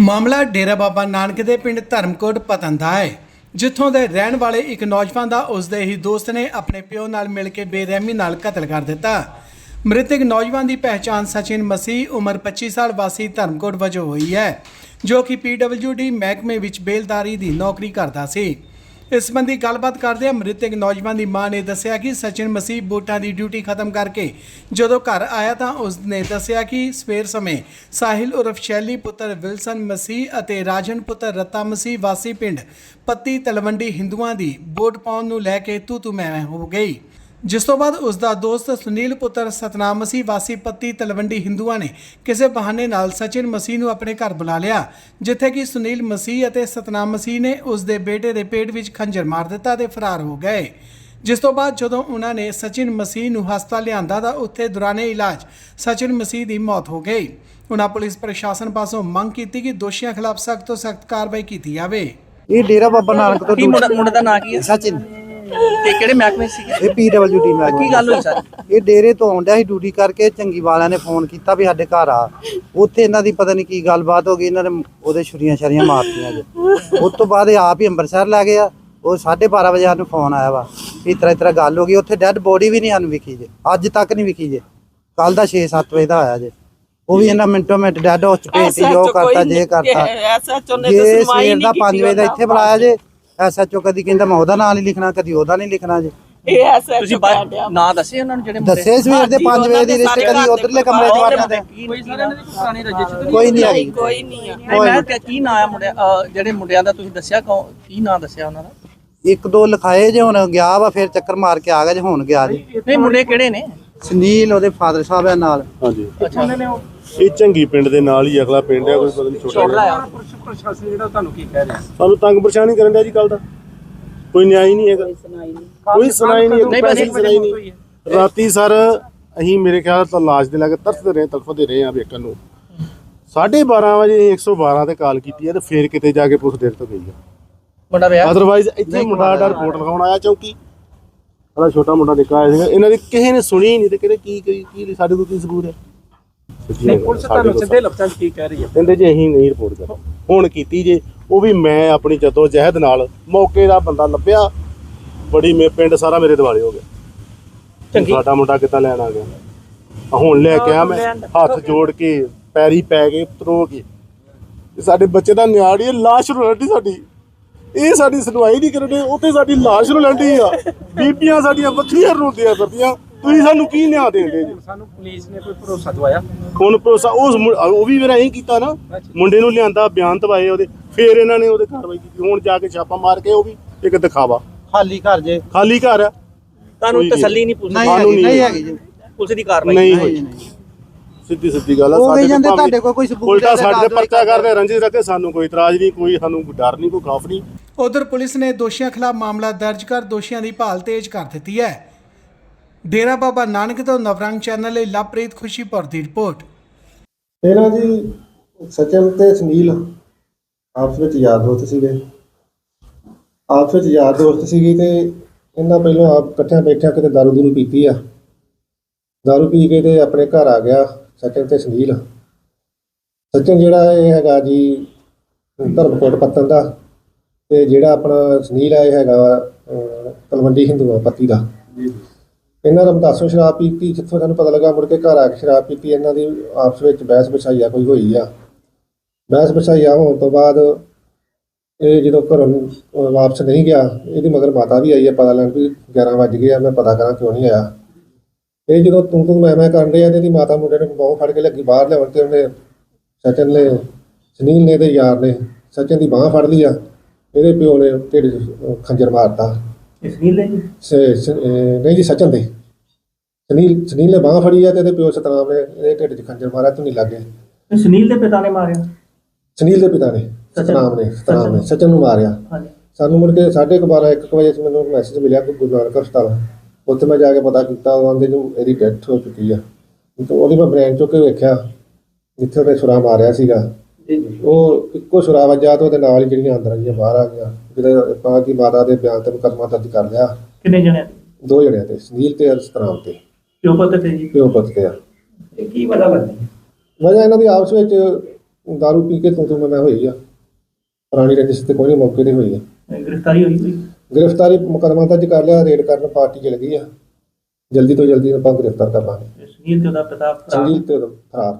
ਮਾਮਲਾ ਡੇਰਾ ਬਾਬਾ ਨਾਨਕ ਦੇ ਪਿੰਡ ਧਰਮਕੋਟ ਪਤਨ ਦਾ ਹੈ, ਜਿੱਥੋਂ ਦੇ ਰਹਿਣ ਵਾਲੇ ਇੱਕ ਨੌਜਵਾਨ ਦਾ ਉਸ ਦੇ ਹੀ ਦੋਸਤ ਨੇ ਆਪਣੇ ਪਿਓ ਨਾਲ ਮਿਲ ਕੇ ਬੇਰਹਿਮੀ ਨਾਲ ਕਤਲ ਕਰ ਦਿੱਤਾ। ਮ੍ਰਿਤਕ ਨੌਜਵਾਨ ਦੀ ਪਹਿਚਾਣ ਸਚਿਨ ਮਸੀਹ ਉਮਰ 25 ਸਾਲ ਵਾਸੀ ਧਰਮਕੋਟ ਵਜੋਂ ਹੋਈ ਹੈ, ਜੋ ਕਿ PWD ਮਹਿਕਮੇ ਵਿੱਚ ਬੇਲਦਾਰੀ ਦੀ ਨੌਕਰੀ ਕਰਦਾ ਸੀ। ਇਸ ਸੰਬੰਧੀ ਗੱਲਬਾਤ ਕਰਦਿਆਂ ਮ੍ਰਿਤਕ ਨੌਜਵਾਨ ਦੀ ਮਾਂ ਨੇ ਦੱਸਿਆ ਕਿ ਸਚਿਨ ਮਸੀਹ ਬੋਟਾਂ ਦੀ ਡਿਊਟੀ ਖਤਮ ਕਰਕੇ ਜਦੋਂ ਘਰ ਆਇਆ ਤਾਂ ਉਸ ਨੇ ਦੱਸਿਆ ਕਿ ਸਵੇਰ ਸਮੇਂ ਸਾਹਿਲ ਉਰਫ ਸ਼ੈਲੀ ਪੁੱਤਰ ਵਿਲਸਨ ਮਸੀਹ ਅਤੇ ਰਾਜਨ ਪੁੱਤਰ ਰਤਾ ਮਸੀਹ ਵਾਸੀ ਪਿੰਡ ਪੱਤੀ ਤਲਵੰਡੀ ਹਿੰਦੂਆਂ ਦੀ ਵੋਟ ਪਾਉਣ ਨੂੰ ਲੈ ਕੇ ਤੂ ਤੂ ਮੈਂ ਮੈਂ ਹੋ ਗਈ। ਜਿਸ ਤੋਂ ਬਾਅਦ ਉਸ ਦਾ ਦੋਸਤ ਸੁਨੀਲ ਪੁੱਤਰ ਸਤਨਾਮ ਮਸੀਹ ਵਾਸੀ ਪੱਤੀ ਤਲਵੰਡੀ ਹਿੰਦੂਆਂ ਨੇ ਕਿਸੇ ਬਹਾਨੇ ਨਾਲ ਸਚਿਨ ਮਸੀਹ ਨੂੰ ਆਪਣੇ ਘਰ ਬੁਲਾ ਲਿਆ ਜਿੱਥੇ ਕਿ ਸੁਨੀਲ ਮਸੀਹ ਅਤੇ ਸਤਨਾਮ ਮਸੀਹ ਨੇ ਉਸ ਦੇ ਬੇਟੇ ਦੇ ਪੇਟ ਵਿੱਚ ਖੰਜਰ ਮਾਰ ਦਿੱਤਾ ਤੇ ਫਰਾਰ ਹੋ ਗਏ। ਜਿਸ ਤੋਂ ਬਾਅਦ ਜਦੋਂ ਉਹਨਾਂ ਨੇ ਸਚਿਨ ਮਸੀਹ ਨੂੰ ਹਸਪਤਾਲ ਲਿਆਂਦਾ ਤਾਂ ਉੱਥੇ ਦੌਰਾਨੇ ਇਲਾਜ ਸਚਿਨ ਮਸੀਹ ਦੀ ਮੌਤ ਹੋ ਗਈ। ਉਹਨਾਂ ਪੁਲਿਸ ਪ੍ਰਸ਼ਾਸਨ ਪਾਸੋਂ ਮੰਗ ਕੀਤੀ ਕਿ ਦੋਸ਼ੀਆਂ ਖਿਲਾਫ ਸਖਤ ਤੋਂ ਸਖਤ ਕਾਰਵਾਈ ਕੀਤੀ ਜਾਵੇ। ਇਹ ਡੇਰਾ ਬਾਬਾ ਨਾਨਕ ਤੋਂ ਮੁੰਡੇ ਦਾ ਨਾਂ ਕੀ ਹੈ? ਸਚਿਨ। ਤੇ ਕਿਹੜੇ ਮਹਿਕਮੇ ਸੀਗੇ? ਇਹ ਪੀਡਬਲਯੂਡੀ ਮੈਂ ਕੀ ਗੱਲ ਹੋਈ ਸਰ? ਇਹ ਡੇਰੇ ਤੋਂ ਆਉਂਦਾ ਸੀ ਡਿਊਟੀ ਕਰਕੇ ਚੰਗੀ ਵਾਲਿਆਂ ਨੇ ਫੋਨ ਕੀਤਾ ਵੀ ਸਾਡੇ ਘਰ ਆ। ਉੱਥੇ ਇਹਨਾਂ ਦੀ ਪਤਾ ਨਹੀਂ ਕੀ ਗੱਲਬਾਤ ਹੋ ਗਈ ਇਹਨਾਂ ਨੇ ਉਹਦੇ ਛੁਰੀਆਂ ਛਰੀਆਂ ਮਾਰਤੀਆਂ ਜੀ। ਉਸ ਤੋਂ ਬਾਅਦ ਇਹ ਆਪ ਹੀ ਅੰਮ੍ਰਿਤਸਰ ਲੈ ਗਏ ਆ। ਉਹ 12:30 ਵਜੇ ਸਾਨੂੰ ਫੋਨ ਆਇਆ ਵਾ ਵੀ ਇਸ ਤਰ੍ਹਾਂ ਤਰ੍ਹਾਂ ਗੱਲ ਹੋ ਗਈ। ਉੱਥੇ ਡੈੱਡ ਬੋਡੀ ਵੀ ਨਹੀਂ ਸਾਨੂੰ ਵਿਖੀ ਜੇ ਅੱਜ ਤੱਕ ਨਹੀਂ ਵਿਖੀ ਜੇ। ਕੱਲ ਦਾ 6-7 ਵਜੇ ਦਾ ਆਇਆ ਜੇ। ਉਹ ਵੀ ਇਹਨਾਂ ਮਿੰਟੋ ਮਿੰਟ ਡੈੱਡ ਹਾਊਸ ਚ ਭੇਜਤੀ ਜੋ ਕਰਤਾ ਜੇ ਕਰਤਾ। ਐਸਐਚਓ ਨੇ ਜੇ ਤਾਂ ਸੁਣਵਾਈ ਸਵੇਰ ਦਾ ਨਹੀਂ 5 ਵਜੇ ਦਾ ਇੱਥੇ ਬੁਲਾਇਆ ਜੇ ਐਸਐਚਓ ਕਦੀ ਕਹਿੰਦਾ ਮੈਂ ਉਹਦਾ ਨਾਂ ਨਹੀਂ ਲਿਖਣਾ ਕਦੀ ਉਹਦਾ ਨਹੀਂ ਲਿਖਣਾ ਜੇ। ਇਹ ਐਸਐਚਓ ਤੁਸੀਂ ਬਾਅਦ ਨਾਂ ਦੱਸੇ ਉਹਨਾਂ ਨੂੰ ਜਿਹੜੇ ਮੁੰਡੇ? ਦੱਸੇ ਸਵੇਰ ਦੇ 5 ਵਜੇ ਦੀ ਰਿਸ਼ਤੇ ਕਦੀ ਉਧਰਲੇ ਕਮਰੇ 'ਚ ਵੜ ਜਾਂਦੇ ਕੋਈ ਸਾਰਿਆਂ ਦੀ ਪੁਰਾਣੀ ਰਜਿਸ਼ ਕੋਈ ਨਹੀਂ ਹੈਗੀ। ਕੋਈ ਨਹੀਂ ਆ। ਨਹੀਂ ਮੈਂ ਕਿਹਾ ਕੀ ਨਾਂ ਆ ਮੁੰਡਿਆ ਅਹ ਜਿਹੜੇ ਮੁੰਡਿਆਂ ਦਾ ਤੁਸੀਂ ਦੱਸਿਆ ਕੌਣ ਕੀ ਨਾਂ ਦੱਸਿਆ ਉਹਨਾਂ ਦਾ? ਇੱਕ ਦੋ ਲਿਖਾਏ ਜੇ ਹੁਣ ਗਿਆ ਵਾ ਫਿਰ ਚੱਕਰ ਮਾਰ ਕੇ ਆ ਗਿਆ ਜੇ ਹੁਣ ਗਿਆ ਜੀ। ਨਹੀਂ ਮੁੰਡੇ ਕਿਹੜੇ ਨੇ? ਸੁਨੀਲ ਉਹਦੇ ਫਾਦਰ ਸਾਹਿਬ ਆ ਨਾਲ। ਹਾਂਜੀ। ਅੱਛਾ। ਇਹ ਚੰਗੀ ਪਿੰਡ ਦੇ ਨਾਲ ਹੀ ਅਗਲਾ ਪਿੰਡ ਹੈ ਕੋਈ ਪਤਾ ਨਹੀਂ ਛੋਟਾ ਛੋਟਾ ਜਿਹਾ। ਆ ਸਾਨੂੰ ਤੰਗ ਪਰੇਸ਼ਾਨ ਕਰਨ ਡਿਆ ਜੀ ਕੱਲ ਦਾ। ਕੋਈ ਨਿਆਂ ਹੀ ਨਹੀਂ ਹੈਗਾ। ਕੋਈ ਸੁਣਾਈ ਨਹੀਂ ਨਹੀਂ, ਬਸ ਸੁਣਾਈ ਨਹੀਂ। ਰਾਤੀ ਸਰ ਅਸੀਂ ਮੇਰੇ ਖਿਆਲ ਤਾਂ ਲਾਸ਼ ਦੇ ਲੱਗੇ ਤਰਸਦੇ ਰਹੇ ਤੜਫਦੇ ਰਹੇ ਆ ਵੇਖਣ ਨੂੰ। 12:30 ਵਜੇ 112 ਤੇ ਕਾਲ ਕੀਤੀ ਹੈ ਤੇ ਫੇਰ ਕਿਤੇ ਜਾ ਕੇ ਪੁਲਿਸ ਦੇਰ ਤੋਂ ਗਈ ਹੈ। ਮੁੰਡਾ ਵਿਆਹ? ਅਦਰਵਾਈਜ਼ ਇੱਥੇ ਮੁੰਡਾ ਦਾ ਰਿਪੋਰਟ ਲਗਾਉਣ ਆਇਆ ਚੌਂਕੀ। ਬੜਾ ਛੋਟਾ ਮੁੰਡਾ ਨਿੱਕਾ ਆਇਆ ਸੀਗਾ। ਇਹਨਾਂ ਦੀ ਕਿਸੇ ਨੇ ਸੁਣੀ ਹੀ ਨਹੀਂ ਤੇ ਕਿਹੜੇ ਕੀ ਕੀ ਕੀ ਸਾਡੇ ਕੋਲ ਕੀ ਸਬੂਤ ਹੈ? ਨਹੀਂ ਪੁਲਿਸ ਤੁਹਾਨੂੰ ਸਿੱਧੇ ਲਫ਼ਜ਼ਾਂ ਕੀ ਕਹਿ ਰਹੀ ਹੈ? ਕਹਿੰਦੇ ਜੀ ਅਸੀਂ ਨਹੀਂ ਰਿਪੋਰਟ ਕਰ ਹੁਣ ਕੀਤੀ ਜੇ ਉਹ ਵੀ ਮੈਂ ਆਪਣੀ ਜਦੋ ਜਹਿਦ ਨਾਲ ਮੌਕੇ ਦਾ ਬੰਦਾ ਲੱਭਿਆ ਬੜੀ ਮੇ ਪਿੰਡ ਸਾਰਾ ਮੇਰੇ ਦਿਵਾਲੇ ਹੋ ਗਿਆ। ਚੰਗੀ। ਸਾਡਾ ਮੁੰਡਾ ਕਿੱਦਾਂ ਲੈਣ ਆ ਗਿਆ? ਆ ਹੁਣ ਲੈ ਕੇ ਆ ਮੈਂ ਹੱਥ ਜੋੜ ਕੇ ਪੈਰੀ ਪੈ ਕੇ ਤਰੋ ਕੇ ਇਹ ਸਾਡੇ ਬੱਚੇ ਦਾ ਨਿਆੜੀ ਹੈ ਲਾਸ਼ ਰੋਲਦੀ ਸਾਡੀ। ਇਹ ਸਾਡੀ ਸੁਣਵਾਈ ਨਹੀਂ ਕਰਦੇ ਉੱਥੇ ਸਾਡੀ ਲਾਸ਼ ਰੋਲਦੀ ਆ। ਬੀਬੀਆਂ ਸਾਡੀਆਂ ਵੱਖਰੀਆਂ ਰੋਂਦੀਆਂ ਫਿਰਦੀਆਂ। ਤੁਸੀਂ ਸਾਨੂੰ ਕੀ ਨਿਆਂ ਦੇਂਦੇ ਜੀ? ਸਾਨੂੰ ਪੁਲਿਸ ਨੇ ਕੋਈ ਭਰੋਸਾ ਦਵਾਇਆ? ਹੁਣ ਭਰੋਸਾ ਉਸ ਮੁੰ- ਉਹ ਵੀ ਮੇਰਾ ਇਹੀ ਕੀਤਾ ਨਾ ਮੁੰਡੇ ਨੂੰ ਲਿਆਂਦਾ ਬਿਆਨ ਦਵਾਏ ਉਹਦੇ। ਫੇਰ ਇਹਨਾਂ ਨੇ ਉਹਦੇ ਕਾਰਵਾਈ ਕੀਤੀ। ਹੁਣ ਜਾ ਕੇ ਛਾਪਾ ਮਾਰ ਕੇ ਉਹ ਵੀ ਇੱਕ ਦਿਖਾਵਾ। ਖਾਲੀ ਘਰ ਜੇ। ਖਾਲੀ ਘਰ ਆ। ਤੁਹਾਨੂੰ ਕੋਈ ਨਹੀਂ। ਤਸੱਲੀ ਨਹੀਂ। ਨਹੀਂ ਹੈਗੀ ਨਹੀਂ ਹੈਗੀ ਜੀ। ਪੁਲਿਸ ਦੀ ਕਾਰਵਾਈ ਨਹੀਂ ਨਹੀਂ ਹੋਈ। ਸਿੱਧੀ ਸਿੱਧੀ ਗੱਲ ਆ ਉਹ ਕਹੀ ਤੇ ਜਾਂਦੇ ਭਾਵੇਂ ਤੁਹਾਡੇ ਕੋਲ ਕੋਈ ਸਬੂਤ ਉਲਟਾ ਹੈ, ਸਾਡੇ ਤੇ ਪਰਚਾ ਕਰਦੇ ਕਰਦੇ ਰੰਜਿਤ ਰੱਖੇ ਸਾਨੂੰ ਕੋਈ ਇਤਰਾਜ਼ ਨਹੀਂ ਕੋਈ ਸਾਨੂੰ ਕੋਈ ਡਰ ਨਹੀਂ ਕੋਈ ਖੌਫ ਨਹੀਂ। ਉਧਰ ਪੁਲਿਸ ਨੇ ਦੋਸ਼ੀਆਂ ਖਿਲਾਫ ਮਾਮਲਾ ਦਰਜ ਕਰ ਦੋਸ਼ੀਆਂ ਦੀ ਭਾਲ ਤੇਜ਼ ਕਰ ਦਿੱਤੀ ਹੈ। ਡੇਰਾ ਬਾਬਾ ਨਾਨਕ ਤੋਂ ਨਵਰੰਗ ਚੈਨਲ ਲਈ ਲਵਪ੍ਰੀਤ ਖੁਸ਼ੀਪੁਰ ਦੀ ਰਿਪੋਰਟ। ਇਹਨਾਂ ਜੀ ਸਚਨ ਤੇ ਸੁਨੀਲ ਆਪਸ ਵਿੱਚ ਯਾਰ ਦੋਸਤ ਸੀਗੇ। ਆਪਸ ਵਿੱਚ ਯਾਰ ਦੋਸਤ ਸੀਗੇ ਤੇ ਇਹਨਾਂ ਪਹਿਲਾਂ ਆਪ ਇਕੱਠਿਆਂ ਬੈਠਿਆਂ ਕਿਤੇ ਦਾਰੂ ਦੂਰੂ ਪੀਤੀ ਆ। ਦਾਰੂ ਪੀ ਕੇ ਤੇ ਆਪਣੇ ਘਰ ਆ ਗਿਆ ਸਚਨ ਤੇ ਸੁਨੀਲ। ਸਚਨ ਜਿਹੜਾ ਇਹ ਹੈਗਾ ਜੀ ਧਰਮਕੋਟ ਪੱਤਨ ਦਾ ਤੇ ਜਿਹੜਾ ਆਪਣਾ ਸੁਨੀਲ ਆ ਇਹ ਹੈਗਾ ਅਹ, ਤਲਵੰਡੀ ਹਿੰਦੂਆ ਪੱਤੀ ਦਾ। ਇਹਨਾਂ ਦਾ ਮਤਾਸੋਂ ਸ਼ਰਾਬ ਪੀਤੀ ਜਿੱਥੋਂ ਸਾਨੂੰ ਪਤਾ ਲੱਗਾ ਮੁੜ ਕੇ ਘਰ ਆ ਕੇ ਸ਼ਰਾਬ ਪੀਤੀ ਇਹਨਾਂ ਦੀ ਆਪਸ ਵਿੱਚ ਬਹਿਸ ਬਸਾਈਆ ਕੋਈ ਹੋਈ ਆ। ਬਹਿਸ ਬਸਾਈਆ ਹੋਣ ਤੋਂ ਬਾਅਦ ਇਹ ਜਦੋਂ ਘਰੋਂ ਨੂੰ, ਵਾਪਸ ਨਹੀਂ ਗਿਆ ਇਹਦੀ ਮਗਰ ਮਾਤਾ ਵੀ ਆਈ ਆ ਪਤਾ ਲੈਣ ਵੀ 11 ਵੱਜ ਗਏ ਆ ਮੈਂ ਪਤਾ ਕਰਾਂ ਕਿਉਂ ਨਹੀਂ ਆਇਆ। ਇਹ ਜਦੋਂ ਤੂੰ ਤੂੰ ਮੈਂ ਮੈਂ ਕਰਨ ਰਿਹਾ ਤੇ ਇਹਦੀ ਮਾਤਾ ਮੁੰਡੇ ਨੇ ਬਾਹੋਂ ਫੜ ਕੇ ਲੱਗੀ ਬਾਹਰ ਲਿਆਉਣ ਤੇ ਉਹਨੇ ਸਚਨ ਨੇ ਸੁਨੀਲ ਨੇ ਤੇ ਯਾਰ ਨੇ ਸਚਨ ਦੀ ਬਾਹ ਫੜ ਲਈ ਆ ਇਹਦੇ ਪਿਓ ਨੇ ਢਿੱਡ ਖੰਜਰ ਮਾਰਤਾ। ਇਸ ਨੀਲੇ ਜੀ? ਨਹੀਂ ਜੀ ਸਚਨ ਦੇ। ਸੁਨੀਲ ਸੁਨੀਲ ਨੇ ਬਾਹ ਫੜੀ ਆ ਤੇ ਇਹਦੇ ਪਿਓ ਸਤਨਾਮ ਨੇ ਇਹਦੇ ਢਿੱਡ 'ਚ ਖੰਜਰ ਮਾਰਿਆ ਤੂੰ ਨਹੀਂ ਲੱਗੇ ਸੁਨੀਲ ਦੇ ਪਿਤਾ ਨੇ ਮਾਰਿਆ? ਸੁਨੀਲ ਦੇ ਪਿਤਾ ਨੇ ਸਤਨਾਮ ਨੇ ਸਤਨਾਮ ਨੇ ਸਚਨ ਨੂੰ ਮਾਰਿਆ। ਹਾਂਜੀ। ਸਾਨੂੰ ਮੁੜ ਕੇ 12:30 1 ਵਜੇ ਮੈਨੂੰ ਮੈਸੇਜ ਮਿਲਿਆ ਕਿ ਗੁਰੂ ਨਾਨਕ ਹਸਪਤਾਲ। ਉੱਥੇ ਮੈਂ ਜਾ ਕੇ ਪਤਾ ਕੀਤਾ ਉਹ ਆਂਦੇ ਨੂੰ ਇਹਦੀ ਡੈਥ ਹੋ ਚੁੱਕੀ ਆ। ਤੇ ਉਹਦੀ ਮੈਂ ਬ੍ਰੇਨ ਚੁੱਕ ਕੇ ਵੇਖਿਆ ਜਿੱਥੇ ਉਹਨੇ ਛੁਰਾ ਮਾਰਿਆ ਸੀਗਾ। ਉਹ ਇੱਕੋ ਛੁਰਾ ਵੱਜਾ ਤੇ ਉਹਦੇ ਨਾਲ ਹੀ ਜਿਹੜੀਆਂ ਅੰਦਰ ਆਈਆਂ ਬਾਹਰ ਆ ਗਈਆਂ। ਜਿਹੜੇ ਆਪਾਂ ਕੀ ਮਾਤਾ ਦੇ ਬਿਆਨ ਤੇ ਮੁਕੱਦਮਾ ਦਰਜ ਕਰ ਲਿਆ। ਕਿੰਨੇ ਜਣੇ ਦੋ? ਜਣਿਆਂ ਤੇ ਸੁਨੀਲ ਤੇ ਸਤਨਾਮ ਤੇ। ਪਿਓ ਪੁੱਤ ਤੇ ਜੀ? ਪਿਓ ਪੁੱਤ ਇਹ ਕੀ ਵਜ੍ਹਾ ਬਣਦੀ ਵਜ੍ਹਾ ਇਹਨਾਂ ਦੀ ਆਪਸ ਵਿੱਚ ਦਾਰੂ ਪੀ ਕੇ ਤੂੰ ਤੂੰ ਮੈਂ ਮੈਂ ਹੋਈ ਆ। ਪੁਰਾਣੀ ਰੰਜਿਸ਼ ਤੇ ਕੋਈ ਨਹੀਂ ਮੌਕੇ ਤੇ ਹੋਈ ਆ। ਗ੍ਰਿਫਤਾਰੀ ਹੋਈ ਕੋਈ? ਗ੍ਰਿਫਤਾਰੀ ਮੁਕੱਦਮਾ ਦਰਜ ਕਰ ਲਿਆ ਰੇਡ ਕਰਨ ਪਾਰਟੀ ਚਲ ਗਈ ਆ। ਜਲਦੀ ਤੋਂ ਜਲਦੀ ਆਪਾਂ ਗ੍ਰਿਫਤਾਰ ਕਰ ਲਾਂਗੇ। ਸੁਨੀਲ ਤੇ ਉਹਦਾ ਪਿਤਾ ਭਰਾ? ਸੰਗੀਤ ਤੇ ਫਰਾਰ